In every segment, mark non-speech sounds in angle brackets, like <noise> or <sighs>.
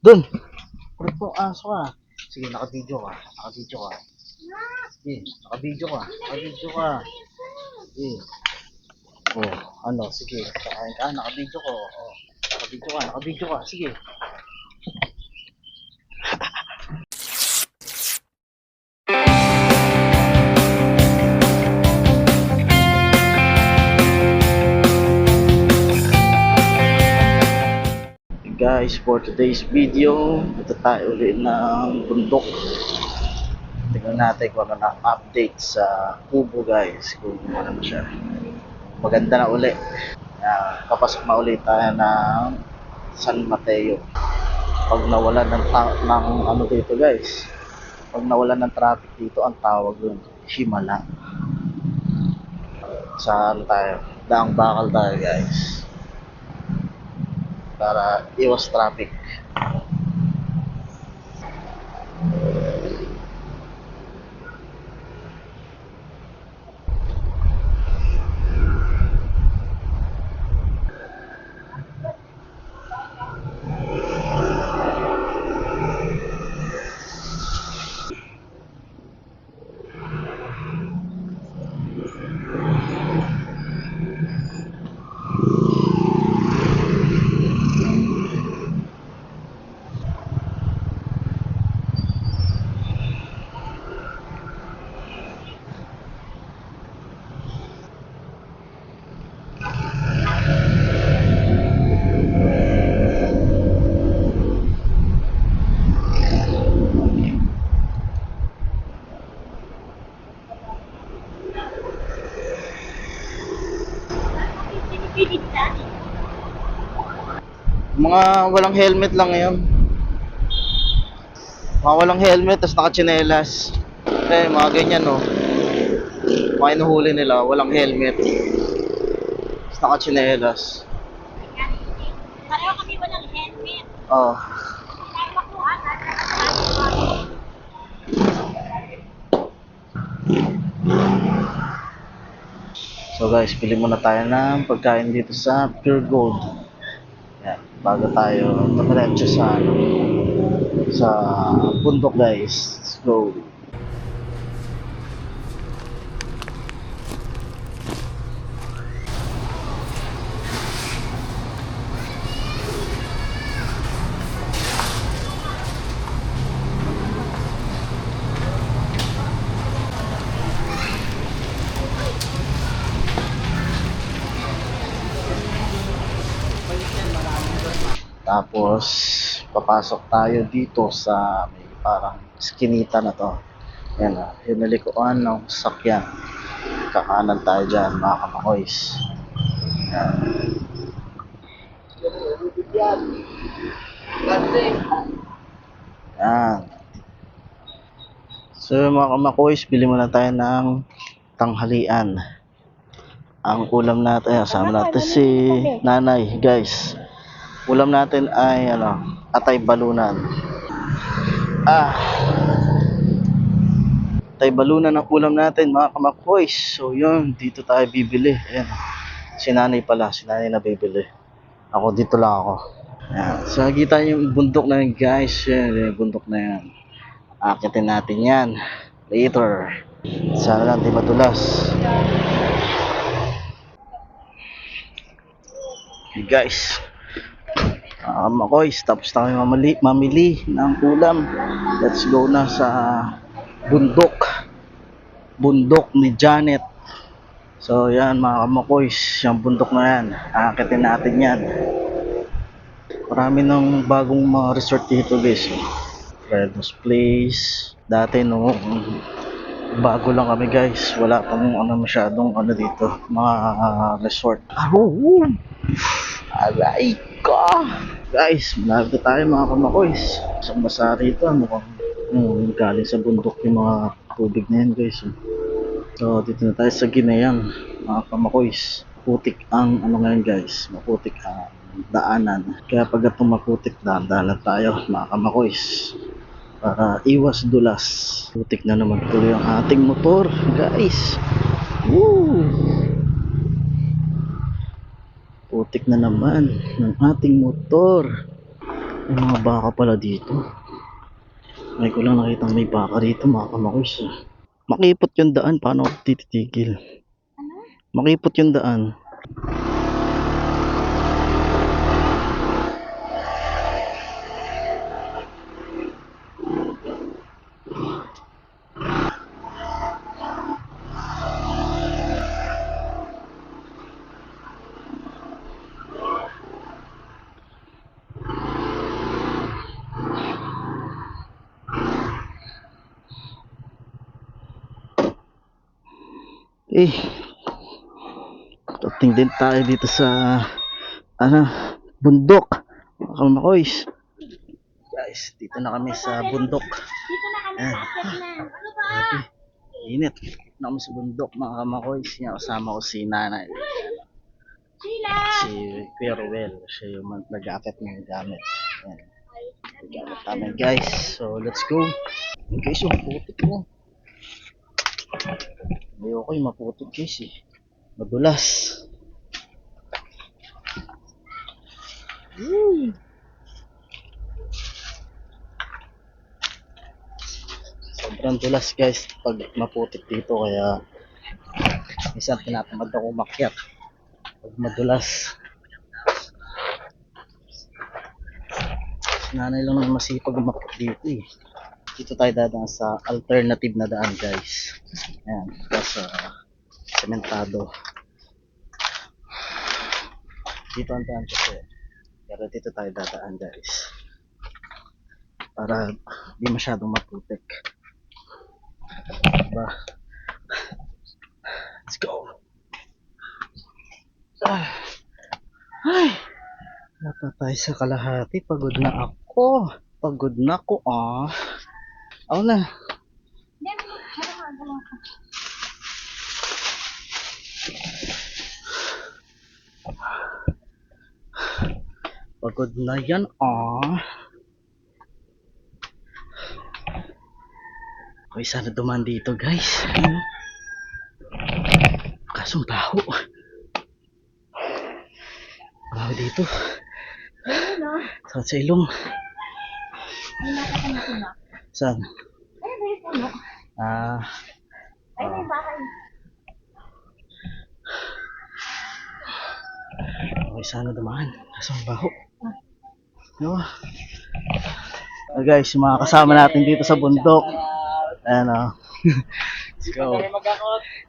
Dun! Kulit po, aso ka. Sige, naka-video ka. Naka-video ka. Sige, naka-video ka. Naka-video ka. Sige. Oh, ano, sige. Kakain ka, naka-video ko. Oh, naka-video ka, naka-video ka. Sige. Guys for today's video ito tayo ulit ng bundok. Tingnan natin kung ano na update sa kubo guys kung ano na siya. Maganda na uli uh, papasok na ulit tayo ng San Mateo. Pag nawalan ng, ng ano dito guys pag nawalan ng traffic dito ang tawag yun Himala. Sa ano tayo daang bakal tayo guys para iwas traffic. Mga walang helmet lang ngayon. Mga walang helmet, tapos nakachinelas. Eh, mga ganyan, no. Mga inuhuli nila, walang helmet. Tapos nakachinelas. Pareho kami walang helmet. Oh. Tayo makuha So guys, pili muna tayo ng pagkain dito sa Pure Gold. Bago tayo tumiretso sa ano, sa bundok guys. Let's go. Tapos, papasok tayo dito sa may parang skinita na to. Yan na, yung nalikuan ng sakyan. Kakanan tayo dyan, mga kamakoys. Yan. Yan. So mga kamakoys, bili muna tayo ng tanghalian. Ang ulam natin, kasama natin si nanay, guys. Ulam natin ay ano, atay balunan. Ah. Atay balunan ang ulam natin, mga kamakoys. So yun, dito tayo bibili. Ayan. Si nanay pala, si nanay na bibili. Ako dito lang ako. Ayan. So nakikita niyo yung bundok na yun, guys. Yan, yung bundok na yan. Akitin natin yan. Later. Sana lang di matulas. Hey guys, um, makoys, tapos na kami mamali, mamili ng ulam. Let's go na sa bundok. Bundok ni Janet. So yan mga kamakoys, yung bundok na yan. Aakitin natin yan. Marami ng bagong mga resort dito guys. Fredo's Place. Dati nung bago lang kami guys. Wala pang ano masyadong ano dito. Mga ah, resort. Oh! Ka! Guys, malapit tayo mga kamakoys. Isang basa rito, mukhang hmm, galing sa bundok yung mga tubig na yan guys. So, dito na tayo sa Ginayang, mga kamakoys. Putik ang ano ngayon guys, maputik ang daanan. Kaya pag itong maputik, dahan-dahan tayo mga kamakoys. Para iwas dulas. Putik na naman tuloy ang ating motor guys. Woo! Putik na naman ng ating motor May mga baka pala dito. May ko lang nakita may baka dito mga kamakoys. ah. Makipot yung daan. Paano ako tititigil? Ano? Makipot yung daan. Eh, Tating din tayo dito sa ano, bundok. Mga kamakoys. Guys, dito na kami sa bundok. Ayan. ba? Init. Dito na kami sa bundok mga kamakoys. Yan, kasama ko si nanay. Si Kuya Ruel. Siya yung nag-aakit ng gamit. Yan. Gamit namin guys. So, let's go. Guys, yung putik mo. Ayoko yung maputik guys eh. Madulas. Woo! Sobrang dulas guys pag maputik dito kaya minsan tinatamad ako umakyat pag madulas. Nanay lang naman masipag umakyat dito eh. Dito tayo dadaan sa alternative na daan guys. Ayan, sa sementado. Dito ang daan kasi. Pero dito tayo dadaan guys. Para di masyadong maputik. Diba? Let's go. Ah. Ay. Wala tayo sa kalahati. Pagod na ako. Pagod na ako ah. Ako na. Hindi, ano ka? Ano ka? Pagod na yan ah. Okay, sana duman dito guys. Kasong baho. Baho dito. Sa sa ilong. Puno. Saan? Ah, Ay, may bahay. okay, sana dumaan. Kasong baho. No? Ah, guys, yung mga kasama natin dito sa bundok. Ayan o. <laughs> Let's go.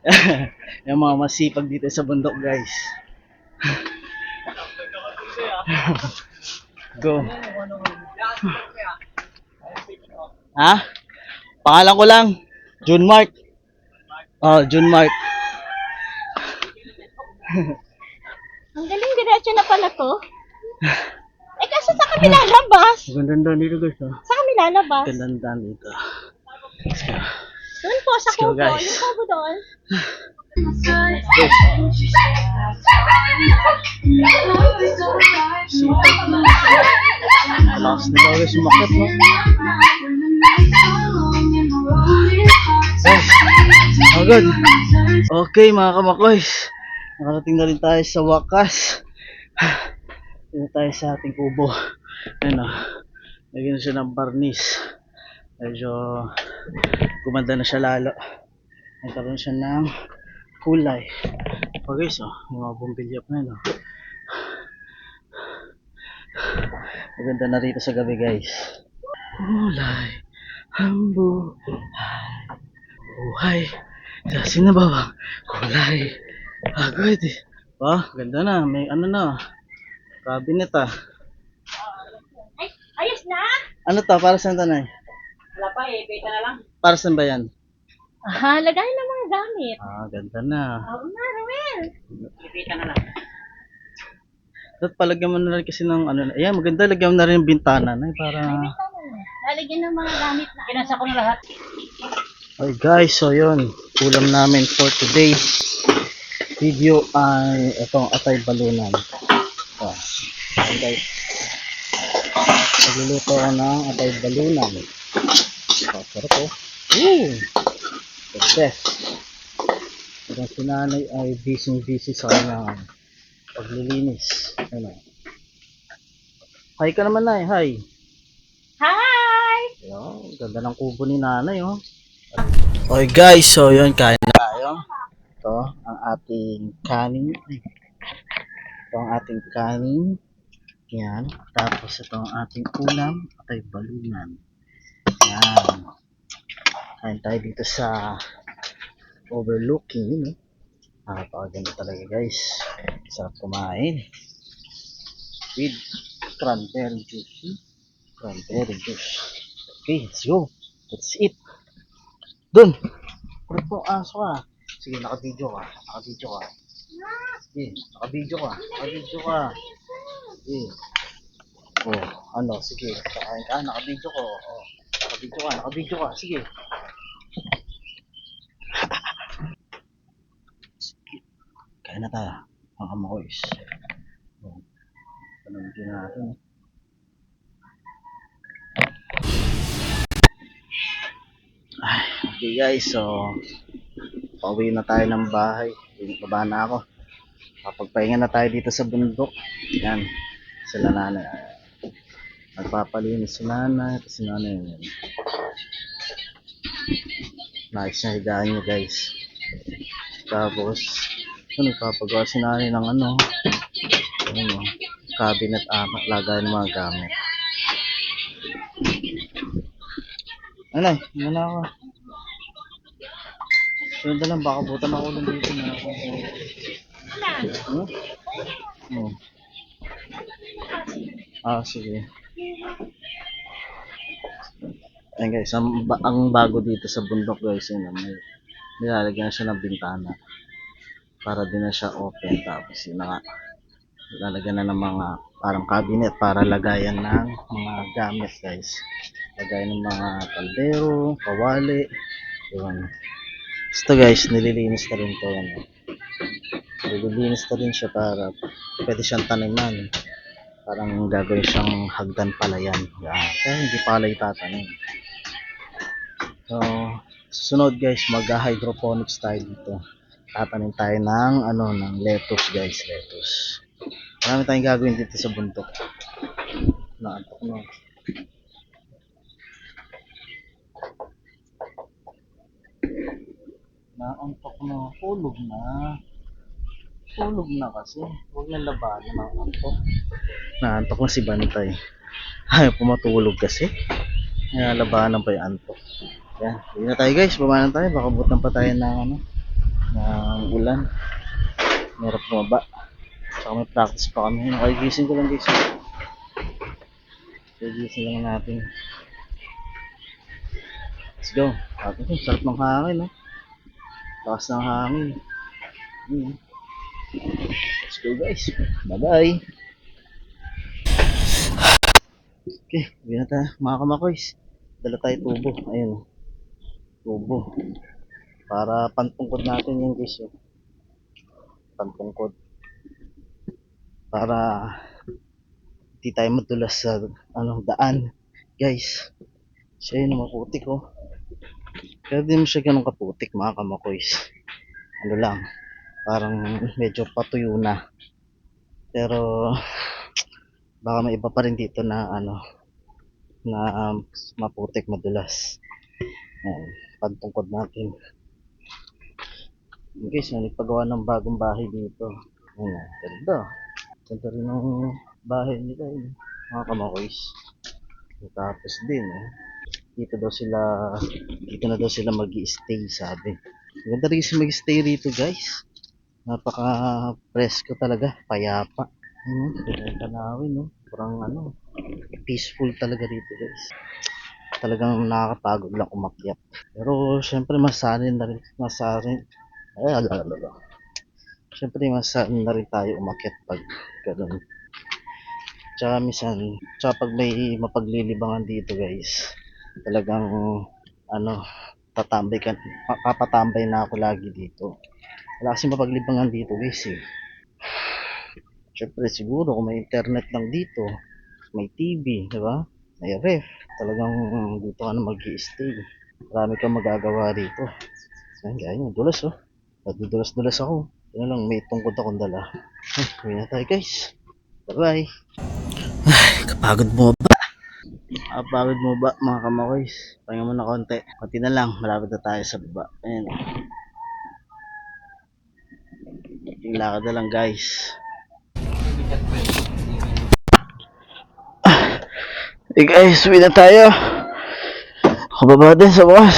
<laughs> yung mga masipag dito sa bundok, guys. <laughs> Go. Ha? Pangalan ko lang. June Mark. Oh, June Mark. Ang galing, diretso na pala to. Eh, kaso sa kami lalabas? Magandang dito, guys. Oh. Sa kami lalabas? Magandang dito. Let's go. Doon po, sa guys. Yung kubo doon. Malakas na daw guys, umakit, no? Good. Okay, mga kamakoys. Nakarating na rin tayo sa wakas. <sighs> Dito tayo sa ating kubo. Ayun o. Lagyan na siya ng barnis. Medyo gumanda na siya lalo. Nagkaroon siya ng kulay. Oh guys, oh, yung mga bumbilya pa yun, oh. <sighs> Maganda na rito sa gabi, guys. Kulay ang buhay. Buhay. Sa sinabawang kulay. Ah, good. Oh, ganda na. May ano na. Cabinet ah. Ay, ayos na? Ano to? Para saan to, Nay? Wala pa eh, beta na lang. Para saan ba yan? Aha, lagay ng mga gamit. Ah, ganda na. Oo na, Ruel. Beta na lang. Dapat palagyan mo na rin kasi ng ano. Ayan, maganda. Lagyan mo na rin yung bintana, Nay, para... Beta na lang. Lalagyan ng mga gamit na. Kinasa ko na lahat. Okay guys, so yun, ulam namin for today video ay itong atay balunan. So, okay guys. Nagluluto ako ng atay balunan. So, sarap po. Woo! The best. Itong si nanay ay busy busy sa kanyang paglilinis. Ano? Hi ka naman na Hi. Hi! Yo, ganda ng kubo ni nanay, oh. Okay guys, so yun, kain na tayo. Ito, ang ating kanin. Ito ang ating kanin. Yan. Tapos ito ang ating ulam at ay balungan. Yan. Kain tayo dito sa overlooking, yun eh. Talaga guys. Sarap kumain. With cranberry juice. Cranberry juice. Okay, let's go. Let's eat. Dun! Kulit mo aso ka. Sige, naka-video ka. Naka-video ka. Sige, naka-video ka. Naka-video ka. Sige. Oh, ano, sige. Kakain ka, naka-video ko. Oh, naka-video ka, naka-video ka. Sige. Sige. Kain na tayo. Ang amoys. Oh. Panamigin natin. eh. Okay guys, so pauwi na tayo ng bahay. Baba na ako. Kapagpahinga na tayo dito sa bundok. Yan, sila nanay. Nagpapalinis si nanay, tapos si nanay yun. Nice na higaan niya guys. Tapos, ano, nagpapagawa si nanay ng ano, ano, cabinet ama, lagay ng mga gamit. Ano na ako. Sunod na lang, baka butan ako lang dito na. Hmm? Hmm. Ah, sige. Ayun guys, ang, ba- ang bago dito sa bundok guys, yun, ah, may nilalagyan na siya ng bintana para din na siya open tapos yun na nga lalagyan na ng mga parang cabinet para lagayan ng mga gamit guys lagayan ng mga kaldero, kawali yun Basta guys, nililinis na rin to ano. Nililinis na rin siya para pwede siyang taniman. Parang gagawin siyang hagdan palayan. Yan. Kaya hindi palay tatanim. So, susunod guys, mag-hydroponics tayo dito. Tatanim tayo ng ano, ng lettuce guys, lettuce. Marami tayong gagawin dito sa bundok. Naantok na. Naantok na. Tulog na. Tulog na kasi. Huwag na labanan ang antok. Naantok na si Bantay. Ayaw pumatulog kasi. Kaya labanan pa yung antok. Yan. Hindi na tayo guys. Bumanan tayo. Baka butan pa tayo ng ano. Ng ulan. Merap bumaba. Saka may practice pa kami. Nakigising ko lang guys. Nakigising lang natin. Let's go. Ito, sarap ng hangin, no? Lakas ng hangin. Hmm. Let's go, guys. Bye-bye. Okay, uwi na tayo. Mga kamakoys. Dala tayo tubo. Ayun. Tubo. Para pantungkod natin yung guys. oh. Pantungkod. Para hindi tayo madulas sa ano, daan. Guys. Siya yun, maputik oh. Pero di mo siya ganun kaputik mga kamakoys. Ano lang, parang medyo patuyo na. Pero baka may iba pa rin dito na ano na um, maputik madulas. Ayan, pantungkod natin. Guys, may nagpagawa ng bagong bahay dito. Ayan, ganda. Ganda rin ng bahay nila eh, mga kamakoys. Tapos din eh dito daw sila dito na daw sila mag stay sabi. Ganda rin kasi mag stay rito guys. Napaka presko talaga payapa. Ayun hmm, tanawin no? Parang ano peaceful talaga rito guys. Talagang nakakapagod lang umakyat. Pero syempre masarin na rin masarin ay alalala syempre masarin na rin tayo umakyat pag ganun. Tsaka minsan tsaka pag may mapaglilibangan dito guys talagang ano tatambay ka papatambay na ako lagi dito. Wala kasi mapaglibangan dito guys eh. Syempre siguro kung may internet lang dito may TV di ba? May ref talagang mm, dito ka na mag stay marami kang magagawa dito. Ayun gaya nyo dulas oh. Dulas dulas ako. Yun lang may tungkod akong dala. Eh, na tayo guys. Bye bye Pagod mo ba? Ah, mo ba mga kamakoys? Pahinga mo na konti. Konti na lang, malapit na tayo sa baba. Ayan. Lakad na lang guys. Hey guys, uwi na tayo. Kababa din sa bukas.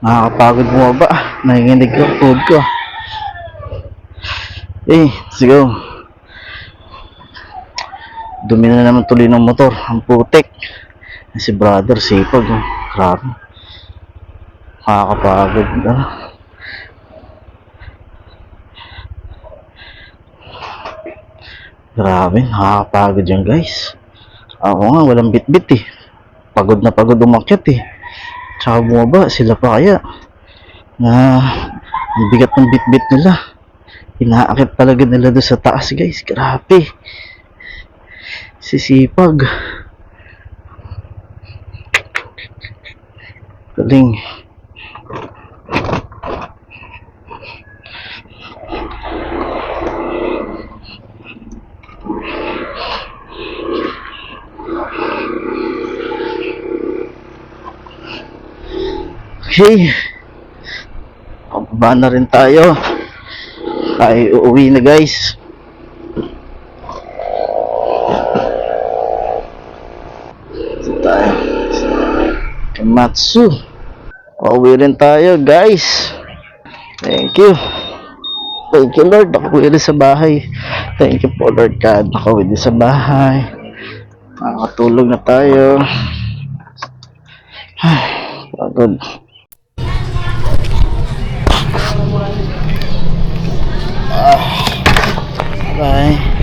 Nakakapagod mo ba? Nakikinig ko, food ko. Eh, let's go. Dumi na naman tuloy ng motor. Ang putik. Si brother, sipag. Oh. Grabe. Nakakapagod. Ah. Grabe, nakakapagod yan guys. Ako nga, walang bit-bit eh. Pagod na pagod umakyat eh. Tsaka bumaba, sila pa kaya. Na, ang bigat ng bit-bit nila. Inaakit talaga nila doon sa taas guys. Grabe. Sisipag. Galing. Okay. Pababa na rin tayo. Ay, uuwi na guys. Ito tayo. Kamatsu. Pauwi rin tayo guys. Thank you. Thank you Lord. Nakauwi rin sa bahay. Thank you po Lord God. Nakauwi din sa bahay. Nakakatulog na tayo. Ay, pagod. Bye.